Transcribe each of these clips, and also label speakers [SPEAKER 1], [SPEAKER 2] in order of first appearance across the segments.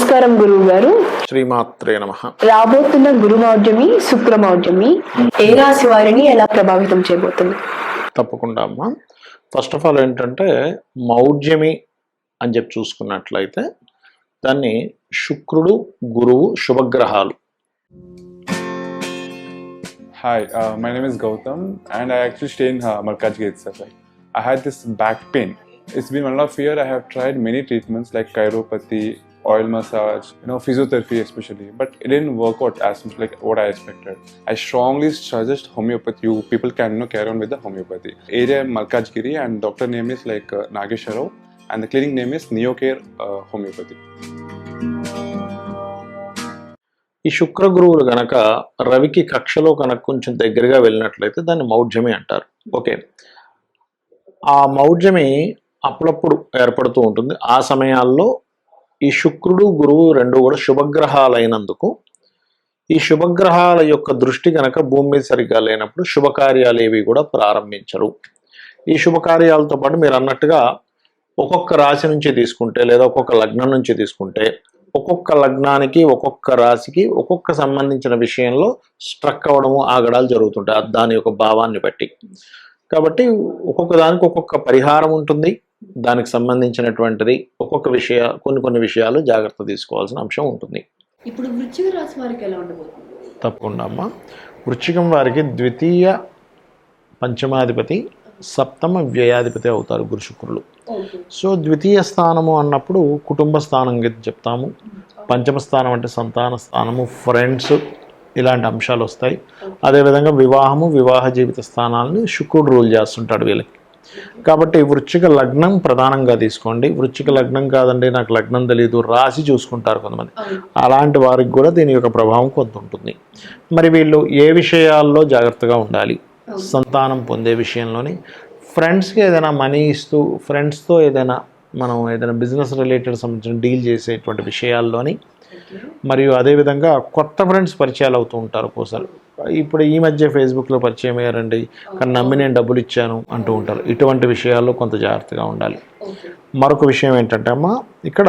[SPEAKER 1] నమస్కారం గురువు గారు
[SPEAKER 2] శ్రీమాత్రే నమ
[SPEAKER 1] రాబోతున్న గురుమౌఢ్యమి శుక్రమౌఢ్యమి ఏ రాశి వారిని ఎలా ప్రభావితం చేయబోతుంది
[SPEAKER 2] తప్పకుండా అమ్మా ఫస్ట్ ఆఫ్ ఆల్ ఏంటంటే మౌఢ్యమి అని చెప్పి చూసుకున్నట్లయితే దాన్ని శుక్రుడు గురువు శుభగ్రహాలు
[SPEAKER 3] Hi, uh, my name is Gautam, and I actually stay in uh, Markajgi itself. Like, I had this back pain. It's been one and a half year. I have tried many treatments like chiropathy, oil massage, you know, physiotherapy especially, but it didn't work out as much like what I expected. I strongly suggest homeopathy. You people can you know, carry on with the homeopathy. Area Malkajgiri and doctor name is like uh, Nagesh Rao, and the clinic name is Neocare uh, Homeopathy.
[SPEAKER 2] ఈ శుక్ర గురువులు గనక రవికి కక్షలో కనుక కొంచెం దగ్గరగా వెళ్ళినట్లయితే దాన్ని మౌఢ్యమి అంటారు ఓకే ఆ మౌఢ్యమి అప్పుడప్పుడు ఏర్పడుతూ ఉంటుంది ఆ సమయాల్లో ఈ శుక్రుడు గురువు రెండు కూడా శుభగ్రహాలైనందుకు ఈ శుభగ్రహాల యొక్క దృష్టి కనుక భూమి మీద సరిగ్గా లేనప్పుడు శుభకార్యాలు ఏవి కూడా ప్రారంభించరు. ఈ శుభకార్యాలతో పాటు మీరు అన్నట్టుగా ఒక్కొక్క రాశి నుంచి తీసుకుంటే లేదా ఒక్కొక్క లగ్నం నుంచి తీసుకుంటే ఒక్కొక్క లగ్నానికి ఒక్కొక్క రాశికి ఒక్కొక్క సంబంధించిన విషయంలో స్ట్రక్ అవ్వడము ఆగడాలు జరుగుతుంటాయి. దాని యొక్క భావాన్ని బట్టి. కాబట్టి ఒక్కొక్క దానికి ఒక్కొక్క పరిహారం ఉంటుంది. దానికి సంబంధించినటువంటిది ఒక్కొక్క విషయ కొన్ని కొన్ని విషయాలు జాగ్రత్త తీసుకోవాల్సిన అంశం ఉంటుంది.
[SPEAKER 1] ఇప్పుడు వృశ్చిక రాశి వారికి ఎలా ఉండబోతుంది?
[SPEAKER 2] తప్పకుండా అమ్మ. వృశ్చికం వారికి ద్వితీయ పంచమాధిపతి సప్తమ వ్యయాధిపతి అవుతారు గురు శుక్రులు. సో ద్వితీయ స్థానము అన్నప్పుడు కుటుంబ స్థానం చెప్తాము. పంచమ స్థానం అంటే సంతాన స్థానము ఫ్రెండ్స్ ఇలాంటి అంశాలు వస్తాయి. అదేవిధంగా వివాహము వివాహ జీవిత స్థానాలను శుక్రుడు రూల్ చేస్తుంటాడు వీళ్ళకి. కాబట్టి వృశ్చిక లగ్నం ప్రధానంగా తీసుకోండి. వృశ్చిక లగ్నం కాదండి నాకు లగ్నం తెలియదు రాసి చూసుకుంటారు కొంతమంది. అలాంటి వారికి కూడా దీని యొక్క ప్రభావం కొంత ఉంటుంది. మరి వీళ్ళు ఏ విషయాల్లో జాగ్రత్తగా ఉండాలి? సంతానం పొందే విషయంలోని ఫ్రెండ్స్కి ఏదైనా మనీ ఇస్తూ ఫ్రెండ్స్తో ఏదైనా మనం ఏదైనా బిజినెస్ రిలేటెడ్ సంబంధించిన డీల్ చేసేటువంటి విషయాల్లోని మరియు అదేవిధంగా కొత్త ఫ్రెండ్స్ పరిచయాలు అవుతూ ఉంటారు ఒక్కోసారి ఇప్పుడు ఈ మధ్య ఫేస్బుక్లో పరిచయం అయ్యారండి. కానీ నమ్మి నేను డబ్బులు ఇచ్చాను అంటూ ఉంటారు. ఇటువంటి విషయాల్లో కొంత జాగ్రత్తగా ఉండాలి. మరొక విషయం ఏంటంటే అమ్మ ఇక్కడ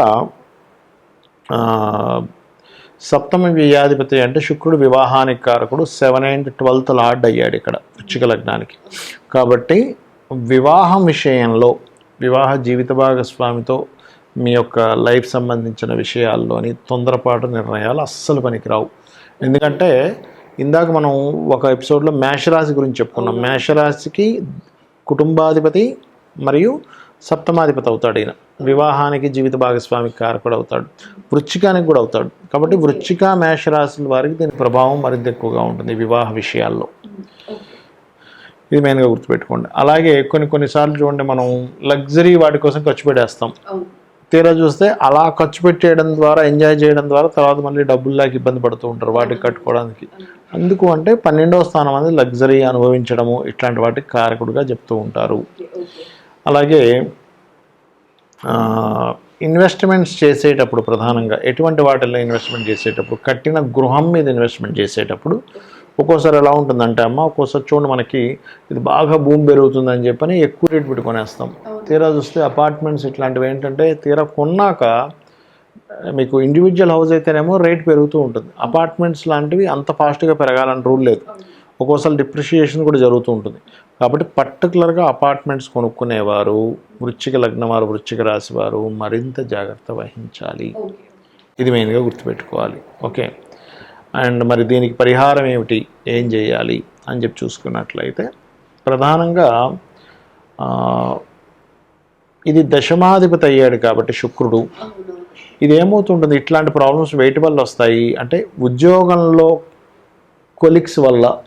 [SPEAKER 2] సప్తమ వ్యాధిపతి అంటే శుక్రుడు వివాహానికి కారకుడు సెవెన్ అండ్ ట్వెల్త్ లార్డ్ అయ్యాడు ఇక్కడ వృచ్చిక లగ్నానికి. కాబట్టి వివాహం విషయంలో వివాహ జీవిత భాగస్వామితో మీ యొక్క లైఫ్ సంబంధించిన విషయాల్లోని తొందరపాటు నిర్ణయాలు అస్సలు పనికిరావు. ఎందుకంటే ఇందాక మనం ఒక ఎపిసోడ్లో మేషరాశి గురించి చెప్పుకున్నాం. మేషరాశికి కుటుంబాధిపతి మరియు సప్తమాధిపతి అవుతాడు ఈయన. వివాహానికి జీవిత భాగస్వామికి కారకుడు అవుతాడు. వృచ్చికానికి కూడా అవుతాడు. కాబట్టి వృచ్చిక మేషరాశుల వారికి దీని ప్రభావం మరింత ఎక్కువగా ఉంటుంది వివాహ విషయాల్లో. ఇది మెయిన్గా గుర్తుపెట్టుకోండి. అలాగే కొన్ని కొన్నిసార్లు చూడండి మనం లగ్జరీ వాటి కోసం ఖర్చు పెట్టేస్తాం. తీరా చూస్తే అలా ఖర్చు పెట్టేయడం ద్వారా ఎంజాయ్ చేయడం ద్వారా తర్వాత మళ్ళీ డబ్బుల్లాకి ఇబ్బంది పడుతూ ఉంటారు వాటికి కట్టుకోవడానికి. అందుకు అంటే పన్నెండవ స్థానం అనేది లగ్జరీ అనుభవించడము ఇట్లాంటి వాటికి కారకుడుగా చెప్తూ ఉంటారు. అలాగే ఇన్వెస్ట్మెంట్స్ చేసేటప్పుడు ప్రధానంగా ఎటువంటి వాటిల్లో ఇన్వెస్ట్మెంట్ చేసేటప్పుడు కట్టిన గృహం మీద ఇన్వెస్ట్మెంట్ చేసేటప్పుడు ఒక్కోసారి ఎలా ఉంటుందంటే అమ్మ ఒక్కోసారి చూడండి మనకి ఇది బాగా భూమి పెరుగుతుందని చెప్పని ఎక్కువ రేట్ పెట్టి కొనేస్తాం తీరా చూస్తే అపార్ట్మెంట్స్ ఇట్లాంటివి ఏంటంటే తీరా కొన్నాక మీకు ఇండివిజువల్ హౌస్ అయితేనేమో రేట్ పెరుగుతూ ఉంటుంది. అపార్ట్మెంట్స్ లాంటివి అంత ఫాస్ట్గా పెరగాలని రూల్ లేదు. ఒక్కోసారి డిప్రిషియేషన్ కూడా జరుగుతూ ఉంటుంది. కాబట్టి పర్టికులర్గా అపార్ట్మెంట్స్ కొనుక్కునేవారు వృచ్చిక లగ్నం వారు వృచ్చిక రాశి వారు మరింత జాగ్రత్త వహించాలి. ఇది మెయిన్గా గుర్తుపెట్టుకోవాలి. ఓకే. అండ్ మరి దీనికి పరిహారం ఏమిటి? ఏం చేయాలి? అని చెప్పి చూసుకున్నట్లయితే ప్రధానంగా ఇది దశమాధిపతి అయ్యాడు కాబట్టి శుక్రుడు. ఇది ఏమవుతుంటుంది? ఇట్లాంటి ప్రాబ్లమ్స్ వెయిట్ వల్ల వస్తాయి. అంటే ఉద్యోగంలో కొలిక్స్ వల్ల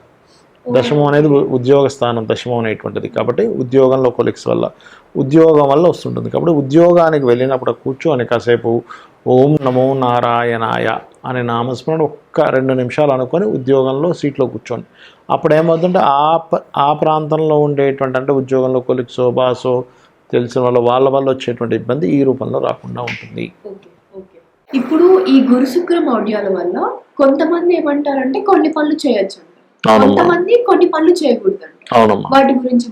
[SPEAKER 2] దశమం అనేది ఉద్యోగ స్థానం దశమం అనేటువంటిది. కాబట్టి ఉద్యోగంలో కొలిక్స్ వల్ల ఉద్యోగం వల్ల వస్తుంటుంది. కాబట్టి ఉద్యోగానికి వెళ్ళినప్పుడు కూర్చొని కాసేపు ఓం నమో నారాయణాయ అనే నామస్మరణ ఒక్క రెండు నిమిషాలు అనుకొని ఉద్యోగంలో సీట్లో కూర్చోండి. అప్పుడు ఏమవుతుంటే ఆ ప- ఆ ప్రాంతంలో ఉండేటువంటి అంటే ఉద్యోగంలో కొలిక్సో బాసో తెలిసిన వాళ్ళ వాళ్ళ వల్ల వచ్చేటువంటి ఇబ్బంది ఈ రూపంలో రాకుండా ఉంటుంది.
[SPEAKER 1] ఇప్పుడు ఈ గురు శుక్ర మౌఢ్యాల వల్ల కొంతమంది ఏమంటారంటే కొన్ని పనులు చేయొచ్చు కొంతమంది కొన్ని పనులు చేయకూడదు వాటి గురించి?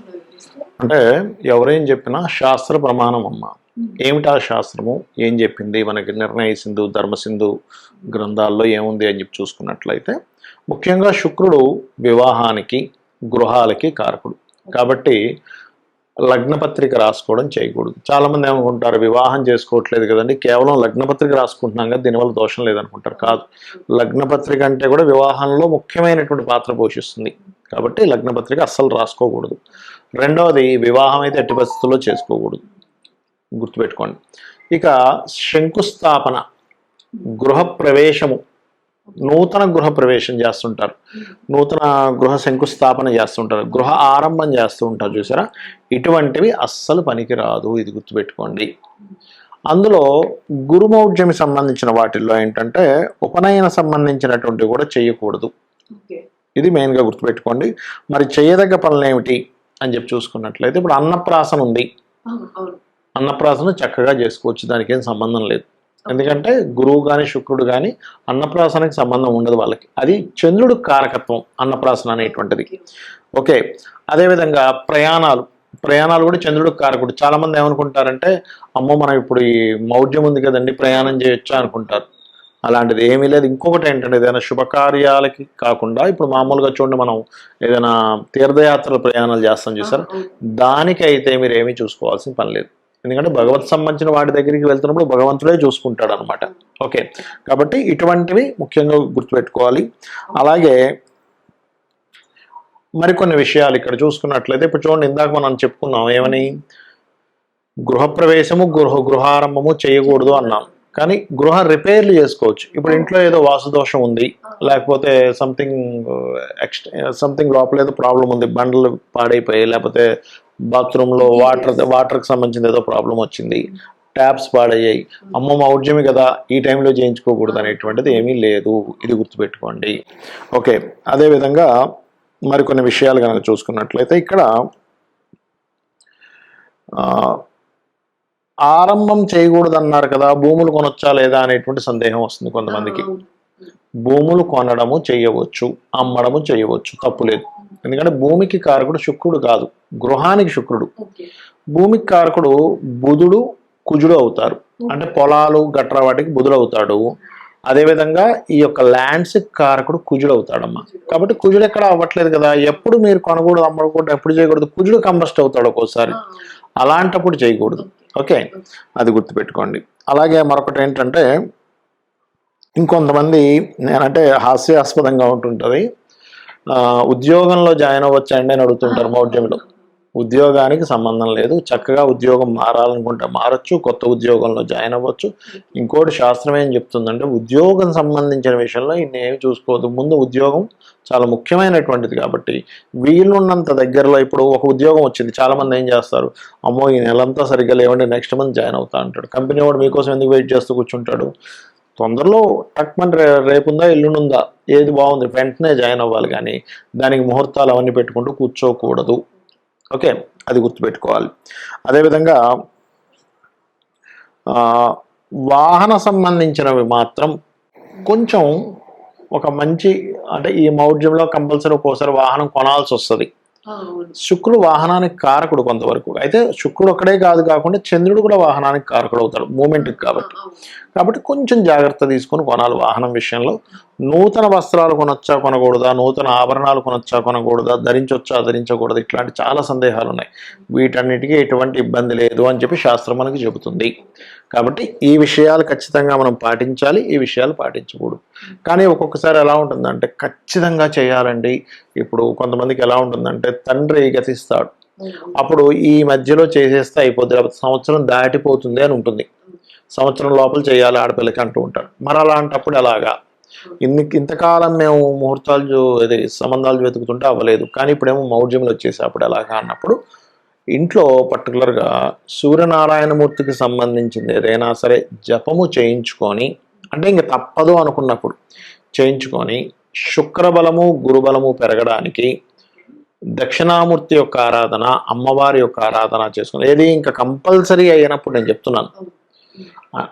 [SPEAKER 2] అంటే ఎవరేం చెప్పినా శాస్త్ర ప్రమాణం అమ్మ. ఏమిటా శాస్త్రము? ఏం చెప్పింది? మనకి నిర్ణయ సింధు ధర్మసింధు గ్రంథాల్లో ఏముంది అని చెప్పి చూసుకున్నట్లయితే ముఖ్యంగా శుక్రుడు వివాహానికి గృహాలకి కారకుడు. కాబట్టి లగ్నపత్రిక రాసుకోవడం చేయకూడదు. చాలామంది ఏమనుకుంటారు వివాహం చేసుకోవట్లేదు కదండి కేవలం లగ్నపత్రిక రాసుకుంటున్నాం కదా దీనివల్ల దోషం లేదనుకుంటారు. కాదు. లగ్నపత్రిక అంటే కూడా వివాహంలో ముఖ్యమైనటువంటి పాత్ర పోషిస్తుంది. కాబట్టి లగ్నపత్రిక అస్సలు రాసుకోకూడదు. రెండవది వివాహం అయితే ఎట్టి పరిస్థితుల్లో చేసుకోకూడదు. గుర్తుపెట్టుకోండి. ఇక శంకుస్థాపన గృహ ప్రవేశము నూతన గృహ ప్రవేశం చేస్తుంటారు. నూతన గృహ శంకుస్థాపన చేస్తుంటారు. గృహ ఆరంభం చేస్తూ ఉంటారు చూసారా? ఇటువంటివి అస్సలు పనికిరాదు. ఇది గుర్తుపెట్టుకోండి. అందులో గురుమౌఢ్యమి సంబంధించిన వాటిల్లో ఏంటంటే ఉపనయన సంబంధించినటువంటి కూడా చేయకూడదు. ఇది మెయిన్గా గుర్తుపెట్టుకోండి. మరి చేయదగ్గ పనులు ఏమిటి అని చెప్పి చూసుకున్నట్లయితే ఇప్పుడు అన్నప్రాసన ఉంది. అన్నప్రాసన చక్కగా చేసుకోవచ్చు. దానికి ఏం సంబంధం లేదు. ఎందుకంటే గురువు కానీ శుక్రుడు కానీ అన్నప్రాసనకి సంబంధం ఉండదు వాళ్ళకి. అది చంద్రుడు కారకత్వం అన్నప్రాసన అనేటువంటిది. ఓకే అదేవిధంగా ప్రయాణాలు. ప్రయాణాలు కూడా చంద్రుడు కారకుడు. చాలా మంది ఏమనుకుంటారంటే అమ్మో మనం ఇప్పుడు ఈ మౌఢ్యం ఉంది కదండి ప్రయాణం చేయొచ్చా అనుకుంటారు. అలాంటిది ఏమీ లేదు. ఇంకొకటి ఏంటంటే ఏదైనా శుభకార్యాలకి కాకుండా ఇప్పుడు మామూలుగా చూడండి మనం ఏదైనా తీర్థయాత్రల ప్రయాణాలు చేస్తాం చూసారా? దానికైతే మీరు ఏమీ చూసుకోవాల్సిన పని లేదు. ఎందుకంటే భగవత్ సంబంధించిన వాటి దగ్గరికి వెళ్తున్నప్పుడు భగవంతుడే చూసుకుంటాడు అనమాట ఓకే. కాబట్టి ఇటువంటివి ముఖ్యంగా గుర్తుపెట్టుకోవాలి. అలాగే మరికొన్ని విషయాలు ఇక్కడ చూసుకున్నట్లయితే ఇప్పుడు చూడండి ఇందాక మనం చెప్పుకున్నాం ఏమని? గృహప్రవేశము గృహ గృహారంభము చేయకూడదు అన్నాం. కానీ గృహ రిపేర్లు చేసుకోవచ్చు. ఇప్పుడు ఇంట్లో ఏదో వాసుదోషం ఉంది లేకపోతే సంథింగ్ ఎక్స్ సంథింగ్ లోపల ఏదో ప్రాబ్లం ఉంది బండలు పాడైపోయాయి లేకపోతే బాత్రూంలో వాటర్ వాటర్కి సంబంధించిన ఏదో ప్రాబ్లం వచ్చింది. ట్యాప్స్ పాడయ్యాయి. అమ్మ మా ఉద్యమి కదా ఈ టైంలో చేయించుకోకూడదు అనేటువంటిది ఏమీ లేదు. ఇది గుర్తుపెట్టుకోండి. ఓకే అదేవిధంగా మరికొన్ని విషయాలు కనుక చూసుకున్నట్లయితే ఇక్కడ ఆరంభం చేయకూడదు అన్నారు కదా భూములు కొనొచ్చా లేదా అనేటువంటి సందేహం వస్తుంది కొంతమందికి. భూములు కొనడము చేయవచ్చు అమ్మడము చేయవచ్చు తప్పు లేదు. ఎందుకంటే భూమికి కారకుడు శుక్రుడు కాదు గృహానికి శుక్రుడు. భూమికి కారకుడు బుధుడు కుజుడు అవుతారు. అంటే పొలాలు గట్రా వాటికి బుధుడు అవుతాడు. అదేవిధంగా ఈ యొక్క ల్యాండ్స్ కారకుడు కుజుడు అవుతాడమ్మా. కాబట్టి కుజుడు ఎక్కడ అవ్వట్లేదు కదా. ఎప్పుడు మీరు కొనకూడదు అమ్మకూడదు ఎప్పుడు చేయకూడదు కుజుడు కంబస్ట్ అవుతాడు ఒక్కోసారి. అలాంటప్పుడు చేయకూడదు. ఓకే? అది గుర్తుపెట్టుకోండి. అలాగే మరొకటి ఏంటంటే ఇంకొంతమంది నేనంటే హాస్యాస్పదంగా ఉంటుంటుంది. ఉద్యోగంలో జాయిన్ అవ్వచ్చండి అని అడుగుతుంటారు మౌఢ్యంలో. ఉద్యోగానికి సంబంధం లేదు. చక్కగా ఉద్యోగం మారాలనుకుంటే మారచ్చు కొత్త ఉద్యోగంలో జాయిన్ అవ్వచ్చు. ఇంకోటి శాస్త్రం ఏం చెప్తుందంటే ఉద్యోగం సంబంధించిన విషయంలో ఇన్నేమి చూసుకోవద్దు. ముందు ఉద్యోగం చాలా ముఖ్యమైనటువంటిది కాబట్టి వీలున్నంత దగ్గరలో ఇప్పుడు ఒక ఉద్యోగం వచ్చింది. చాలా మంది ఏం చేస్తారు? అమ్మో ఈ నెలంతా సరిగ్గా లేవండి నెక్స్ట్ మంత్ జాయిన్ అవుతా అంటాడు. కంపెనీ వాడు మీకోసం ఎందుకు వెయిట్ చేస్తూ కూర్చుంటాడు? తొందరలో టక్ మన రే రేపుందా ఎల్లుండుందా ఏది బాగుంది వెంటనే జాయిన్ అవ్వాలి కానీ దానికి ముహూర్తాలు అవన్నీ పెట్టుకుంటూ కూర్చోకూడదు. ఓకే అది గుర్తుపెట్టుకోవాలి. అదేవిధంగా వాహన సంబంధించినవి మాత్రం కొంచెం ఒక మంచి అంటే ఈ మౌఢ్యంలో కంపల్సరీ ఒక్కోసారి వాహనం కొనాల్సి వస్తుంది శుక్రుడు వాహనానికి కారకుడు కొంతవరకు. అయితే శుక్రుడు ఒక్కడే కాదు కాకుండా చంద్రుడు కూడా వాహనానికి కారకుడు అవుతాడు మూమెంట్కి కాబట్టి. కాబట్టి కొంచెం జాగ్రత్త తీసుకొని కొనాలి వాహనం విషయంలో. నూతన వస్త్రాలు కొనొచ్చా కొనకూడదా? నూతన ఆభరణాలు కొనొచ్చా కొనకూడదా? ధరించొచ్చా ధరించకూడదు? ఇట్లాంటి చాలా సందేహాలు ఉన్నాయి. వీటన్నిటికీ ఎటువంటి ఇబ్బంది లేదు అని చెప్పి శాస్త్రం మనకి చెబుతుంది. కాబట్టి ఈ విషయాలు ఖచ్చితంగా మనం పాటించాలి ఈ విషయాలు పాటించకూడదు. కానీ ఒక్కొక్కసారి ఎలా ఉంటుందంటే ఖచ్చితంగా చేయాలండి. ఇప్పుడు కొంతమందికి ఎలా ఉంటుందంటే తండ్రి గతిస్తాడు. అప్పుడు ఈ మధ్యలో చేసేస్తే అయిపోద్ది లేకపోతే సంవత్సరం దాటిపోతుంది అని ఉంటుంది. సంవత్సరం లోపల చేయాలి ఆడపిల్లకి అంటూ ఉంటారు మరి అలాంటప్పుడు ఎలాగా? ఇన్ని ఇంతకాలం మేము ముహూర్తాలు ఇది సంబంధాలు వెతుకుతుంటే అవ్వలేదు. కానీ ఇప్పుడేమో మౌఢ్యములు వచ్చేసి అప్పుడు ఎలాగా అన్నప్పుడు ఇంట్లో పర్టికులర్గా సూర్యనారాయణమూర్తికి సంబంధించింది ఏదైనా సరే జపము చేయించుకొని అంటే ఇంక తప్పదు అనుకున్నప్పుడు చేయించుకొని శుక్రబలము గురుబలము పెరగడానికి దక్షిణామూర్తి యొక్క ఆరాధన అమ్మవారి యొక్క ఆరాధన చేసుకుని ఏది ఇంకా కంపల్సరీ అయినప్పుడు నేను చెప్తున్నాను.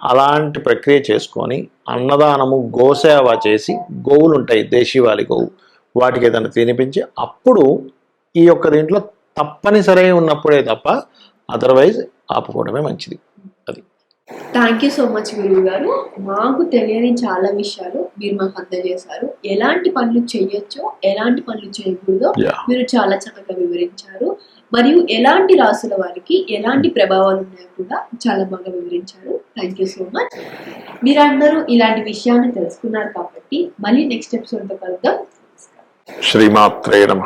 [SPEAKER 2] అలాంటి ప్రక్రియ చేసుకొని అన్నదానము గోసేవ చేసి గోవులు ఉంటాయి దేశీవాలి గోవు వాటికి ఏదైనా తినిపించి అప్పుడు ఈ యొక్క దీంట్లో తప్పనిసరి ఉన్నప్పుడే తప్ప అదర్వైజ్ ఆపుకోవడమే మంచిది.
[SPEAKER 1] థ్యాంక్ యూ సో మచ్ గురువు గారు. మాకు తెలియని చాలా విషయాలు మీరు మాకు అందజేశారు. ఎలాంటి పనులు చేయొచ్చో ఎలాంటి పనులు చేయకూడదో. మీరు చాలా చక్కగా వివరించారు. మరియు ఎలాంటి రాసుల వారికి ఎలాంటి ప్రభావాలు ఉన్నాయో కూడా చాలా బాగా వివరించారు. థ్యాంక్ యూ సో మచ్ మీరందరూ ఇలాంటి విషయాన్ని తెలుసుకున్నారు కాబట్టి మళ్ళీ నెక్స్ట్ ఎపిసోడ్తో కలుద్దాం.
[SPEAKER 2] శ్రీమాత్రే నమ.